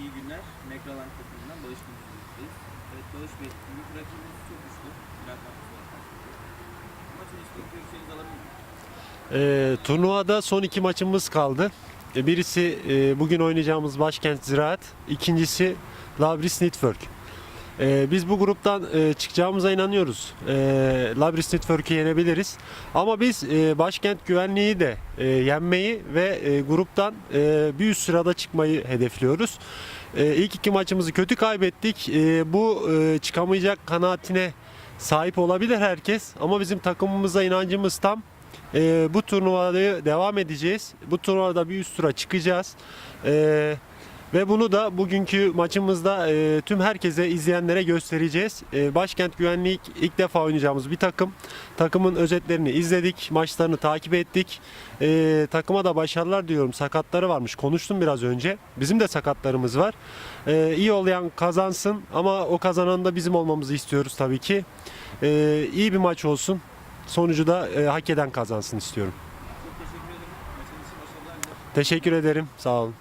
iyi günler. Mekralan takımından Barış Bey'deyiz. Evet Barış Bey, bugün rakibimiz çok güçlü. Biraz Maçın üstü görüşlerinizi alabilir miyim? Ee, turnuvada son iki maçımız kaldı. Ee, Birisi e, bugün oynayacağımız Başkent Ziraat, ikincisi Labris Network. Ee, biz bu gruptan e, çıkacağımıza inanıyoruz. Ee, Labris Network'ü yenebiliriz. Ama biz e, Başkent Güvenliği de e, yenmeyi ve e, gruptan e, bir üst sırada çıkmayı hedefliyoruz. E, ilk iki maçımızı kötü kaybettik. E, bu e, çıkamayacak kanaatine sahip olabilir herkes. Ama bizim takımımıza inancımız tam. Ee, bu turnuvayı devam edeceğiz. Bu turnuvada bir üst tura çıkacağız. Ee, ve bunu da bugünkü maçımızda e, tüm herkese izleyenlere göstereceğiz. Ee, Başkent Güvenlik ilk defa oynayacağımız bir takım. Takımın özetlerini izledik, maçlarını takip ettik. Ee, takıma da başarılar diyorum. Sakatları varmış. Konuştum biraz önce. Bizim de sakatlarımız var. Ee, iyi olayan kazansın ama o kazanan da bizim olmamızı istiyoruz tabii ki. Ee, iyi bir maç olsun. Sonucu da e, hak eden kazansın istiyorum. Teşekkür ederim. Sağ olun.